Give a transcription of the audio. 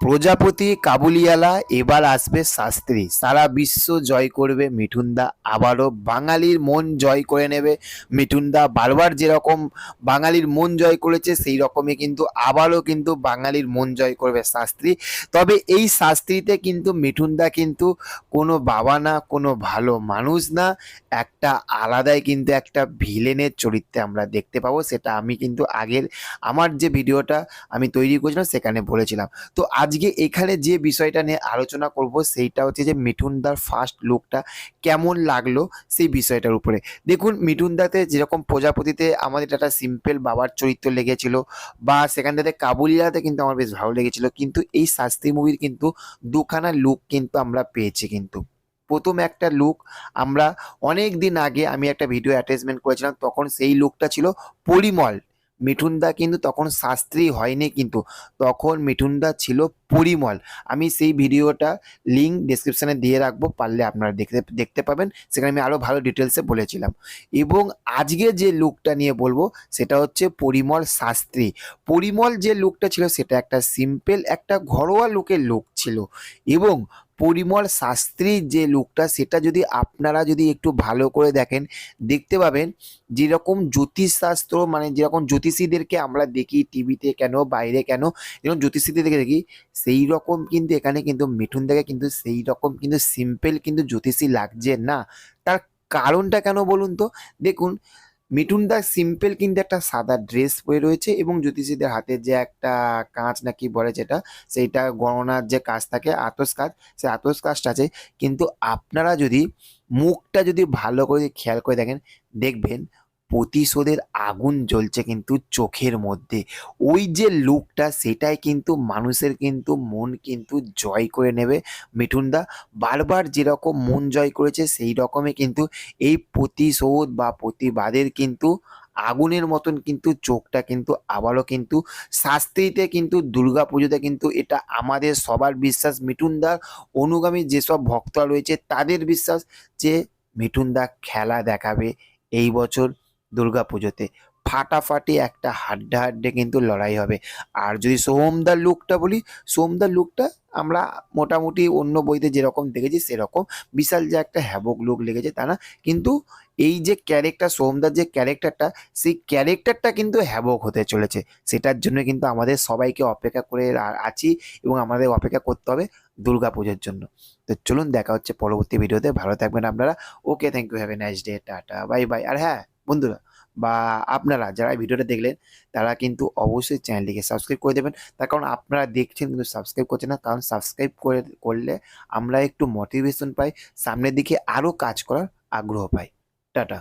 প্রজাপতি কাবুলিওয়ালা এবার আসবে শাস্ত্রী। সারা বিশ্ব জয় করবে মিঠুনদা। আবারও বাঙালির মন জয় করে নেবে মিঠুনদা। বারবার যেরকম বাঙালির মন জয় করেছে সেই রকমই কিন্তু আবারও কিন্তু বাঙালির মন জয় করবে শাস্ত্রী। তবে এই শাস্ত্রীতে কিন্তু মিঠুনদা কিন্তু কোনো বাবা না, কোনো ভালো মানুষ না। একটা আলাদাই কিন্তু একটা ভিলেনের চরিত্রে আমরা দেখতে পাবো, সেটা আমি কিন্তু আগের আমার যে ভিডিওটা আমি তৈরি করেছিলাম, সেখানে বলেছিলাম। তো আজকে এখানে যে বিষয়টা নিয়ে আলোচনা করব সেইটা হচ্ছে যে মিঠুনদার ফার্স্ট লুকটা কেমন লাগল সেই বিষয়টার উপরে। দেখুন, মিঠুনদাতে যেরকম প্রজাপতিতে আমাদের একটা সিম্পল বাবার চরিত্র লেগেছিল বা সেখানটাতে কাবুলিয়াতে কিন্তু আমার বেশ ভালো লেগেছিল, কিন্তু এই শাস্ত্রী মুভির কিন্তু দুখানা লুক কিন্তু আমরা পেয়েছি কিন্তু। প্রথম একটা লুক আমরা অনেক দিন আগে আমি একটা ভিডিও অ্যাটাচমেন্ট করেছিলাম, তখন সেই লুকটা ছিল পরিমল মিঠুনদা কিন্তু তখন শাস্ত্রী হয়নি কিন্তু, তখন মিঠুনদা ছিল পরিমল। আমি সেই ভিডিওটা লিঙ্ক ডিসক্রিপশানে দিয়ে রাখব, পারলে আপনারা দেখতে দেখতে পাবেন। সেখানে আমি আরও ভালো ডিটেলসে বলেছিলাম। এবং আজকে যে লুকটা নিয়ে বলব, সেটা হচ্ছে পরিমল শাস্ত্রী। পরিমল যে লুকটা ছিল, সেটা একটা সিম্পল একটা ঘরোয়া লুকের লুক ছিল। এবং পরিমল শাস্ত্রীর যে লুকটা, সেটা যদি আপনারা যদি একটু ভালো করে দেখেন, দেখতে পাবেন যেরকম জ্যোতিষশাস্ত্র মানে যেরকম জ্যোতিষীদেরকে আমরা দেখি টিভিতে কেন, বাইরে কেন, যেরকম জ্যোতিষীদেরকে দেখি সেই রকম কিন্তু এখানে কিন্তু মিঠুন থেকে কিন্তু সেই রকম কিন্তু সিম্পল কিন্তু জ্যোতিষী লাগছে না। তার কারণটা কেন বলুন তো? দেখুন মিঠুন দা সিম্পল কিন্তু একটা সাদা ড্রেস পরে রয়েছে এবং জ্যোতিষীদের হাতে যে একটা কাঁচ নাকি বলে যেটা, সেইটা গণনার যে কাজ থাকে, আতস কাজ সেই আতস কাজটা আছে। কিন্তু আপনারা যদি মুখটা যদি ভালো করে খেয়াল করে দেখেন, দেখবেন প্রতিশোধের আগুন জ্বলছে কিন্তু চোখের মধ্যে। ওই যে লুকটা, সেটাই কিন্তু মানুষের কিন্তু মন কিন্তু জয় করে নেবে। মিঠুনদা বারবার যেরকম মন জয় করেছে, সেই রকমই কিন্তু এই প্রতিশোধ বা প্রতিবাদের কিন্তু আগুনের মতন কিন্তু চোখটা কিন্তু আবারও কিন্তু শাস্ত্রীতে কিন্তু দুর্গা পুজোতে কিন্তু এটা আমাদের সবার বিশ্বাস। মিঠুনদার অনুগামী যেসব ভক্তরা রয়েছে, তাদের বিশ্বাস যে মিঠুনদা খেলা দেখাবে এই বছর। দুর্গা পুজোতে। ফাটাফাটি একটা হাড্ডা হাড্ডে কিন্তু লড়াই হবে। আর যদি সোহমদার লুকটা বলি সোহমদার লুকটা আমরা মোটামুটি অন্য বইতে যেরকম দেখেছি, সেরকম বিশাল যে একটা হ্যাবক লুক লেগেছে তা না। কিন্তু এই যে ক্যারেক্টার সোহমদার যে ক্যারেক্টারটা, সেই ক্যারেক্টারটা কিন্তু হ্যাবক হতে চলেছে। সেটার জন্য কিন্তু আমাদের সবাইকে অপেক্ষা করে আছি এবং আমাদের অপেক্ষা করতে হবে দুর্গা পুজোর জন্য। তো চলুন দেখা হচ্ছে পরবর্তী ভিডিওতে। ভালো থাকবেন আপনারা। Okay thank you have a nice day tata bye bye আর হ্যাঁ বন্ধুরা, বা আপনারা যারা ভিডিওটা দেখলেন, তারা কিন্তু অবশ্যই চ্যানেলটিকে সাবস্ক্রাইব করে দেবেন। তার কারণ আপনারা দেখছেন কিন্তু সাবস্ক্রাইব করছেন না, কারণ সাবস্ক্রাইব করে, করলে আমরা একটু মোটিভেশন পাই, সামনের দিকে আরও কাজ করার আগ্রহ পাই। টাটা।